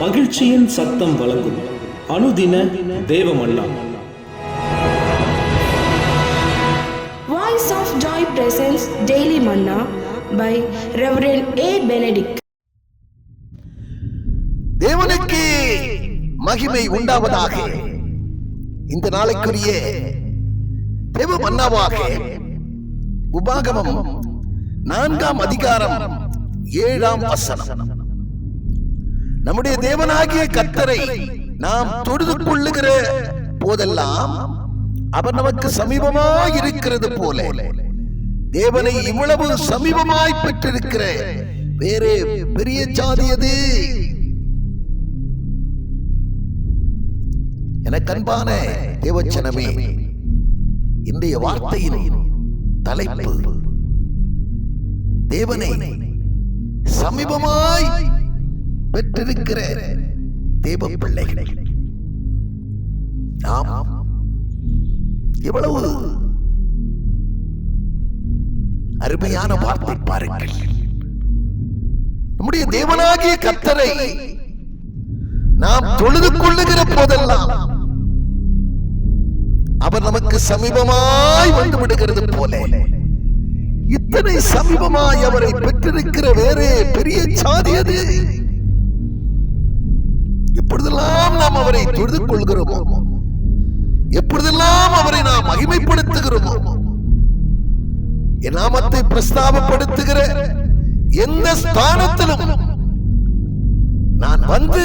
மகிழ்ச்சியின் சத்தம் வழங்கும் அனுதின தேவமல்லா Voice of Joy presents Daily Manna by Reverend A. Benedict. தேவனுக்கு மகிமை உண்டாவதாக இந்த நாளைக்குரிய தேவ மன்னாவாக உபாகமம் நான்காம் அதிகாரம் ஏழாம் வசனம் நம்முடைய தேவனாகிய கத்தரை நாம் தொழுது கொள்ளுகிற போதெல்லாம் அவர் நமக்கு சமீபமாய் இருக்கிறது போல. தேவனை இவ்வளவு சமீபமாய் பெற்றிருக்கிற வேறே பெரிய ஜாதி அது எனக்கு அன்பான தேவச்சனமே இன்றைய வார்த்தையின் தலைப்பு தேவனை சமீபமாய் பெற்றிருக்கிற தேவ பிள்ளைகளை. நாம் எவ்வளவு அருமையான வார்த்தை பாருங்கள். நம்முடைய தேவனாகிய கத்தரை நாம் தொழுது கொள்ளுகிற போதெல்லாம் அவர் நமக்கு சமீபமாய் வந்து விடுகிறது போல. இத்தனை சமீபமாய் அவரை பெற்றிருக்கிற வேறே பெரிய சாதி அது. நாம் அவரை தொழுது கொள்கிறோமோ எப்பொழுதெல்லாம் அவரை நாம் மகிமைப்படுத்துகிறோமோ? என் நாமத்தை பிரஸ்தாபப்படுத்துகிற எந்த ஸ்தானத்திலும் நான் வந்து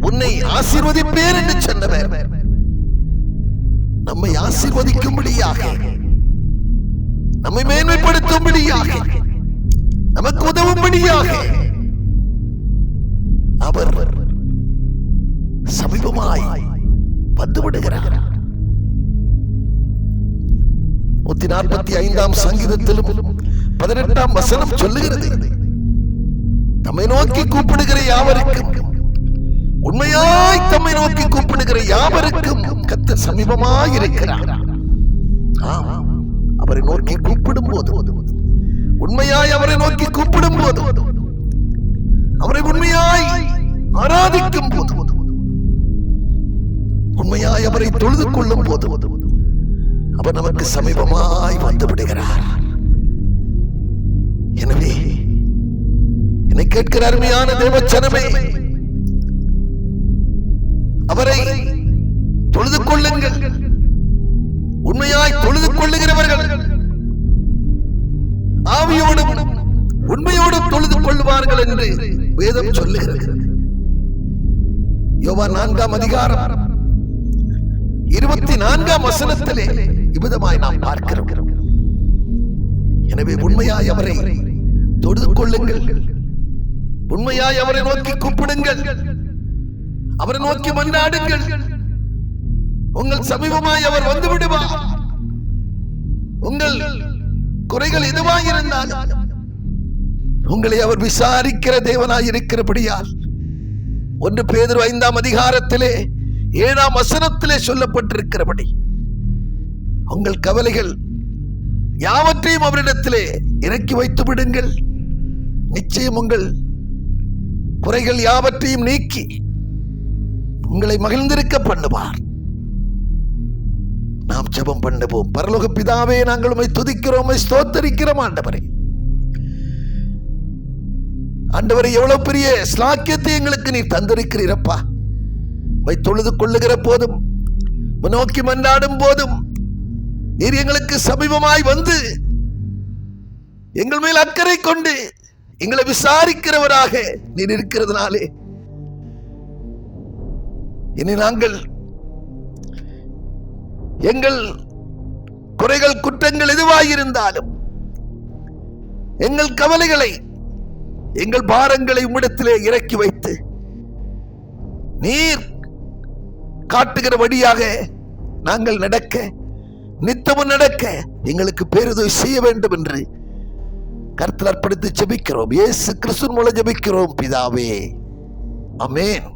உன்னை ஆசீர்வதிப்பேன் என்று சொன்னவர். நம்மை ஆசீர்வதிக்கும்படியாக நம்மை மேன்மைப்படுத்தும்படியாக நமக்கு உதவும்படியாக அவர் சமீபமாய் வந்துவிடுகிறார் நூத்தி நாற்பத்தி ஐந்தாம் சங்கீதத்திலும் பதினெட்டாம் வசனம் சொல்லுகிறது. தம்மை நோக்கி கூப்பிடுகிற யாவருக்கும் உண்மையாய் தம்மை நோக்கி கூப்பிடுகிற யாவருக்கும் கத்த சமீபமாய் இருக்கிறார். அவரை நோக்கி கூப்பிடும் போது உண்மையாய் அவரை நோக்கி கூப்பிடும் போது அவரை உண்மையாய் ஆராதிக்கும் போது உண்மையாய் அவரை தொழுது கொள்ளும் போது அவர் நமக்கு சமீபமாய் வந்து விடுகிறார். எனவே என்னை கேட்கிற அருமையான தேவச்சனமே அவரை தொழுது கொள்ளுங்கள். உண்மையாய் தொழுது கொள்ளுகிறவர்கள் ஆவியோடும் உண்மையோடும் தொழுது கொள்ளுவார்கள் என்று வேதம் சொல்லுகிறது. யோவா நான்காம் அதிகாரம் இருபத்தி நான்காம் வசனத்திலே இவ்விதமாய் நாம் பார்க்கிறோம். எனவே உண்மையாய் அவரை தொடுது கொள்ளுங்கள். உண்மையாய் அவரை நோக்கி கூப்பிடுங்கள். அவரை நோக்கி மன்றாடுங்கள். உங்கள் சமீபமாய் அவர் வந்து விடுவார் உங்கள் குறைகள் எதுவாக இருந்தால் உங்களை அவர் விசாரிக்கிற தேவனாய் இருக்கிறபடியால் ஒன்று பேதர் ஐந்தாம் அதிகாரத்திலே ஏழாம் வசனத்திலே சொல்லப்பட்டிருக்கிறபடி உங்கள் கவலைகள் யாவற்றையும் அவரிடத்திலே இறக்கி வைத்து விடுங்கள். நிச்சயம் உங்கள் குறைகள் யாவற்றையும் நீக்கி உங்களை மகிழ்ந்திருக்க பண்ணுவார். நாம் ஜெபம் பண்ணுவோம். பரலோக பிதாவே நாங்கள் உமை துதிக்கிறோம் ஸ்தோத்தரிக்கிறோம் ஆண்டவரை. ஆண்டவரை எவ்வளவு பெரிய ஸ்லாக்கியத்தை எங்களுக்கு நீ தந்திருக்கிறீரப்பா. உம்மை தொழுது கொள்ளுகிற போதும் நோக்கி மன்றாடும் போதும் நீர் எங்களுக்கு சமீபமாய் வந்து எங்கள் மேல் அக்கறை கொண்டு எங்களை விசாரிக்கிறவராக நீர் இருக்கிறதுனாலே இனி நாங்கள் எங்கள் குறைகள் குற்றங்கள் எதுவாயிருந்தாலும் எங்கள் கவலைகளை எங்கள் பாரங்களை உம்மிடத்திலே இறக்கி வைத்து நீர் காட்டுகிற வழியாக நாங்கள் நடக்க நித்தமும் நடக்க எங்களுக்கு பேருதவி செய்ய வேண்டும் என்று கருத்தில் அர்ப்பணித்து ஜெபிக்கிறோம். இயேசு கிறிஸ்துவின் மூலம் ஜெபிக்கிறோம் பிதாவே. அமேன்